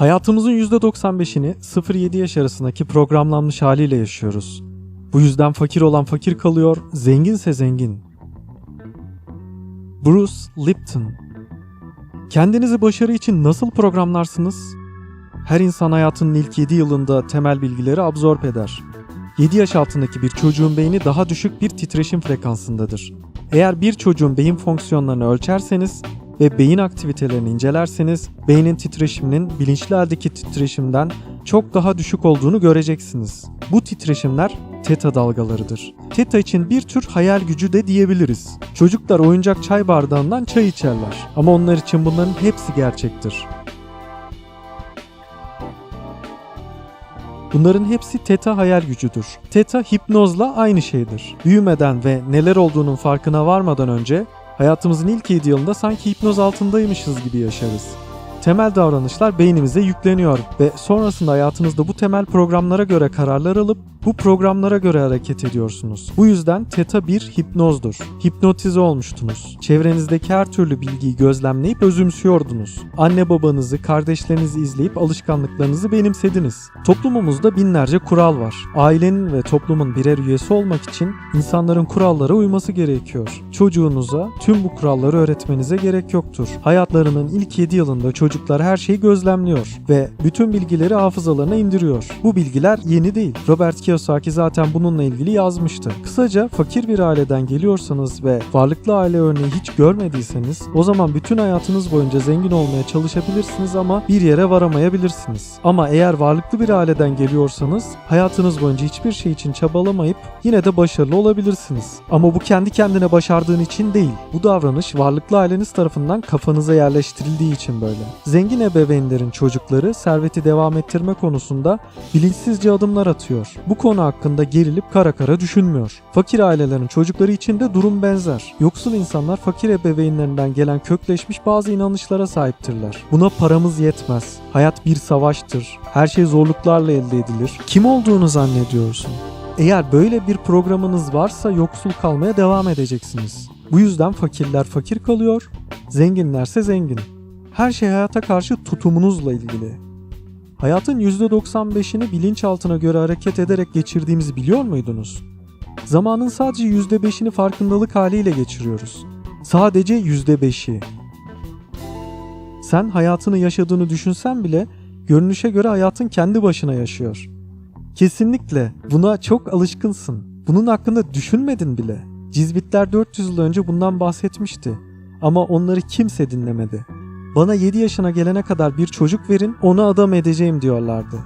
Hayatımızın %95'ini 0-7 yaş arasındaki programlanmış haliyle yaşıyoruz. Bu yüzden fakir olan fakir kalıyor, zenginse zengin. Bruce Lipton Kendinizi başarı için nasıl programlarsınız? Her insan hayatının ilk 7 yılında temel bilgileri absorb eder. 7 yaş altındaki bir çocuğun beyni daha düşük bir titreşim frekansındadır. Eğer bir çocuğun beyin fonksiyonlarını ölçerseniz ve beyin aktivitelerini incelerseniz beynin titreşiminin bilinçli haldeki titreşimden çok daha düşük olduğunu göreceksiniz. Bu titreşimler teta dalgalarıdır. Teta için bir tür hayal gücü de diyebiliriz. Çocuklar oyuncak çay bardağından çay içerler ama onlar için bunların hepsi gerçektir. Bunların hepsi teta hayal gücüdür. Teta hipnozla aynı şeydir. Büyümeden ve neler olduğunun farkına varmadan önce hayatımızın ilk 7 yılında sanki hipnoz altındaymışız gibi yaşarız. Temel davranışlar beynimize yükleniyor ve sonrasında hayatınızda bu temel programlara göre kararlar alıp bu programlara göre hareket ediyorsunuz. Bu yüzden Teta bir hipnozdur. Hipnotize olmuştunuz. Çevrenizdeki her türlü bilgiyi gözlemleyip özümsüyordunuz. Anne babanızı, kardeşlerinizi izleyip alışkanlıklarınızı benimsediniz. Toplumumuzda binlerce kural var. Ailenin ve toplumun birer üyesi olmak için insanların kurallara uyması gerekiyor. Çocuğunuza tüm bu kuralları öğretmenize gerek yoktur. Hayatlarının ilk 7 yılında çocuklar her şeyi gözlemliyor ve bütün bilgileri hafızalarına indiriyor. Bu bilgiler yeni değil. Robert Kiyosaki zaten bununla ilgili yazmıştı. Kısaca fakir bir aileden geliyorsanız ve varlıklı aile örneği hiç görmediyseniz o zaman bütün hayatınız boyunca zengin olmaya çalışabilirsiniz ama bir yere varamayabilirsiniz. Ama eğer varlıklı bir aileden geliyorsanız hayatınız boyunca hiçbir şey için çabalamayıp yine de başarılı olabilirsiniz. Ama bu kendi kendine başardığın için değil. Bu davranış varlıklı aileniz tarafından kafanıza yerleştirildiği için böyle. Zengin ebeveynlerin çocukları serveti devam ettirme konusunda bilinçsizce adımlar atıyor. Bu konu hakkında gerilip kara kara düşünmüyor. Fakir ailelerin çocukları için de durum benzer. Yoksul insanlar fakir ebeveynlerinden gelen kökleşmiş bazı inanışlara sahiptirler. Buna paramız yetmez. Hayat bir savaştır. Her şey zorluklarla elde edilir. Kim olduğunu zannediyorsun? Eğer böyle bir programınız varsa yoksul kalmaya devam edeceksiniz. Bu yüzden fakirler fakir kalıyor, zenginlerse zengin. Her şey hayata karşı tutumunuzla ilgili. Hayatın %95'ini bilinçaltına göre hareket ederek geçirdiğimizi biliyor muydunuz? Zamanın sadece %5'ini farkındalık haliyle geçiriyoruz. Sadece %5'i. Sen hayatını yaşadığını düşünsen bile görünüşe göre hayatın kendi başına yaşıyor. Kesinlikle buna çok alışkınsın. Bunun hakkında düşünmedin bile. Cizvitler 400 yıl önce bundan bahsetmişti. Ama onları kimse dinlemedi. Bana 7 yaşına gelene kadar bir çocuk verin, onu adam edeceğim diyorlardı.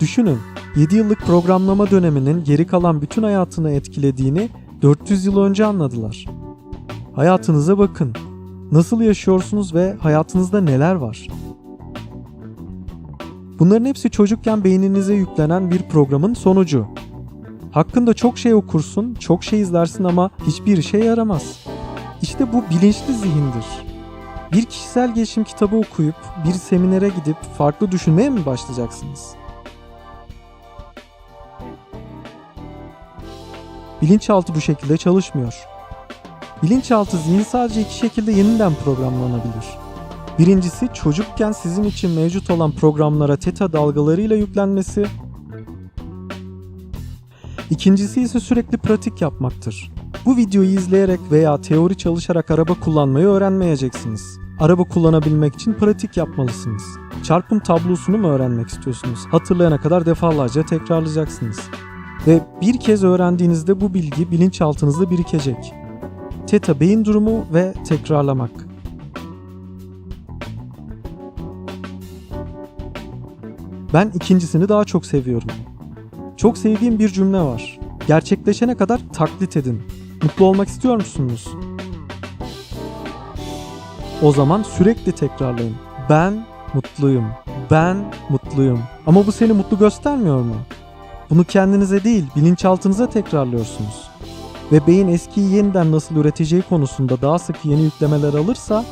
Düşünün, 7 yıllık programlama döneminin geri kalan bütün hayatını etkilediğini 400 yıl önce anladılar. Hayatınıza bakın. Nasıl yaşıyorsunuz ve hayatınızda neler var? Bunların hepsi çocukken beyninize yüklenen bir programın sonucu. Hakkında çok şey okursun, çok şey izlersin ama hiçbir işe yaramaz. İşte bu bilinçli zihindir. Bir kişisel gelişim kitabı okuyup bir seminere gidip farklı düşünmeye mi başlayacaksınız? Bilinçaltı bu şekilde çalışmıyor. Bilinçaltı zihin sadece iki şekilde yeniden programlanabilir. Birincisi çocukken sizin için mevcut olan programlara teta dalgalarıyla yüklenmesi. İkincisi ise sürekli pratik yapmaktır. Bu videoyu izleyerek veya teori çalışarak araba kullanmayı öğrenmeyeceksiniz. Araba kullanabilmek için pratik yapmalısınız. Çarpım tablosunu mu öğrenmek istiyorsunuz? Hatırlayana kadar defalarca tekrarlayacaksınız. Ve bir kez öğrendiğinizde bu bilgi bilinçaltınızda birikecek. Teta beyin durumu ve tekrarlamak. Ben ikincisini daha çok seviyorum. Çok sevdiğim bir cümle var. Gerçekleşene kadar taklit edin. Mutlu olmak istiyor musunuz? O zaman sürekli tekrarlayın. Ben mutluyum. Ben mutluyum. Ama bu seni mutlu göstermiyor mu? Bunu kendinize değil, bilinçaltınıza tekrarlıyorsunuz. Ve beyin eskiyi yeniden nasıl üreteceği konusunda daha sık yeni yüklemeler alırsa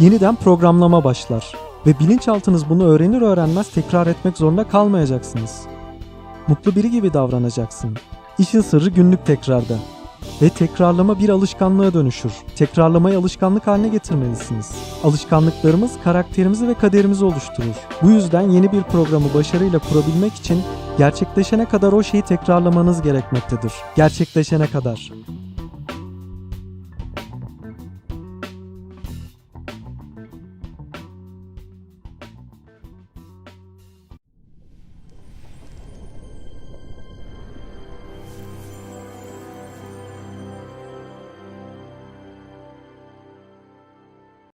yeniden programlama başlar. Ve bilinçaltınız bunu öğrenir öğrenmez tekrar etmek zorunda kalmayacaksınız. Mutlu biri gibi davranacaksın. İşin sırrı günlük tekrarda. Ve tekrarlama bir alışkanlığa dönüşür. Tekrarlamayı alışkanlık haline getirmelisiniz. Alışkanlıklarımız karakterimizi ve kaderimizi oluşturur. Bu yüzden yeni bir programı başarıyla kurabilmek için gerçekleşene kadar o şeyi tekrarlamanız gerekmektedir. Gerçekleşene kadar.